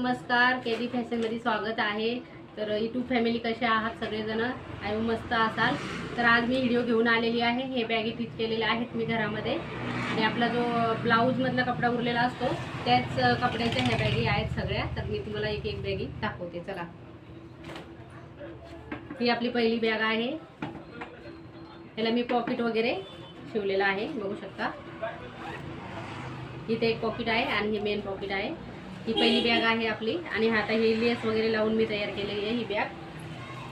नमस्कार केडी फॅशनमध्ये स्वागत आहे. तर यूट्यूब फॅमिली कसे आहात सगळेजण? आय मस्त असाल. तर आज मी व्हिडिओ घेऊन आलेली आहे. हे बॅगी टिच केलेले आहेत मी घरामध्ये. आणि आपला जो ब्लाऊजमधला कपडा उरलेला असतो त्याच कपड्याच्या ह्या बॅगी आहेत सगळ्या. तर मी तुम्हाला एक एक बॅगी दाखवते. चला. ही आपली पहिली बॅग आहे. त्याला मी पॉकेट वगैरे शिवलेलं आहे. बघू शकता. इथे एक पॉकेट आहे आणि हे मेन पॉकेट आहे. ही पहिली बॅग आहे आपली. आणि आता ही लेस वगैरे लावून मी तयार केलेली आहे ही बॅग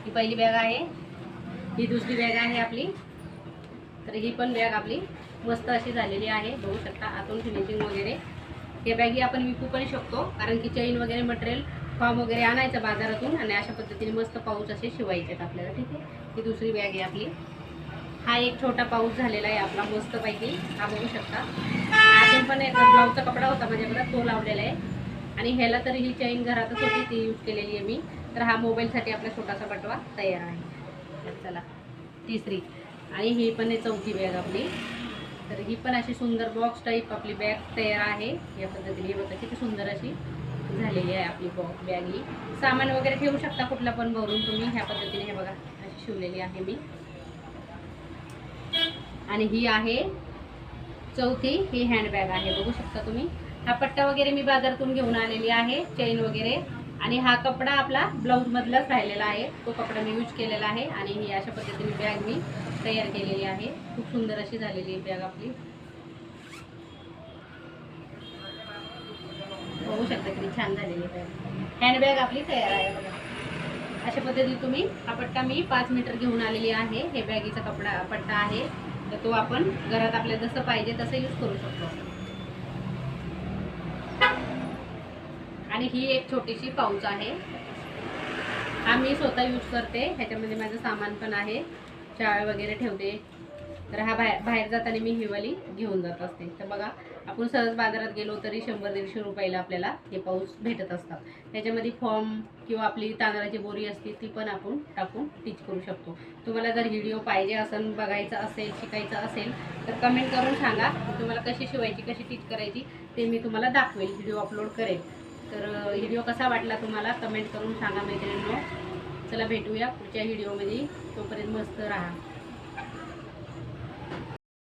ही पहिली बॅग आहे. ही दुसरी बॅग आहे आपली. तर ही पण बॅग आपली. मस्त अशी झालेली आहे. बघू शकता आतून फिनिशिंग वगैरे. हे बॅगी आपण विकू पण शकतो कारण की चैन वगैरे मटेरियल फॉर्म वगैरे आणायचं बाजारातून आणि अशा पद्धतीने मस्त पाऊच असे शिवायचे आहेत आपल्याला ठीक आहे? ही दुसरी बॅग आहे आपली. हा एक छोटा पाऊस झालेला आहे आपला मस्तपैकी हा बघू शकता. अजून पण एक ब्लाऊजचा कपडा होता माझ्याकडे तो लावलेला आहे. आणि ह्याला तर ही चैन घरातच होती ती यूज केलेली आहे मी. तर हा मोबाईलसाठी आपला छोटासा बटवा तयार आहे. चला तिसरी. आणि ही पण आहे चौथी बॅग आपली. तर ही पण अशी सुंदर बॉक्स टाईप आपली बॅग तयार आहे. या पद्धतीने बघा किती सुंदर अशी झालेली आहे आपली बॉक्स बॅग ही. सामान वगैरे ठेवू शकता कुठला पण भरून तुम्ही. ह्या पद्धतीने हे बघा अशी शिवलेली आहे मी. आणि ही आहे चौथी ही हँडबॅग आहे. बघू शकता तुम्ही. हा पट्टा वगैरे मी बाजारातून घेऊन आलेली आहे चैन वगैरे. आणि हा कपडा आपला ब्लाऊजमधलाच राहिलेला आहे. तो कपडा मी यूज केलेला आहे आणि ही अशा पद्धतीने बॅग मी तयार केलेली आहे. खूप सुंदर अशी झालेली आहे बॅग आपली. बघू शकता किती छान झालेली बॅग हँडबॅग आपली तयार आहे बघा. अशा पद्धतीने तुम्ही हा पट्टा मी पाच मीटर घेऊन आलेली आहे. हे बॅगीचा कपडा पट्टा आहे. तर तो आपण घरात आपल्याला जसं पाहिजे तसं यूज करू शकतो. आणि ही एक छोटीशी पाऊच आहे. हा मी स्वतः यूज करते. ह्याच्यामध्ये माझं सामान पण आहे. चाळ वगैरे ठेवते. तर हा बाहेर बाहेर जाताना मी हिवाली घेऊन जात असते. तर बघा आपण सहज बाजारात गेलो तरी शंभर दीडशे रुपयाला आपल्याला हे पाऊस भेटत असतात. त्याच्यामध्ये फॉर्म किंवा आपली तांदळाची बोरी असते ती पण आपण टाकून टीच करू शकतो. तुम्हाला जर व्हिडिओ पाहिजे असेल बघायचं असेल शिकायचं असेल तर कमेंट करून सांगा. तुम्हाला कशी शिवायची कशी टीच करायची ते मी तुम्हाला दाखवेल व्हिडिओ अपलोड करेल. तर व्हिडिओ कसा वाटला तुम्हाला? कमेंट करून सांगा मैत्रिणींनो. चला भेटूया पुढच्या व्हिडिओमध्ये. तोपर्यंत मस्त राहा.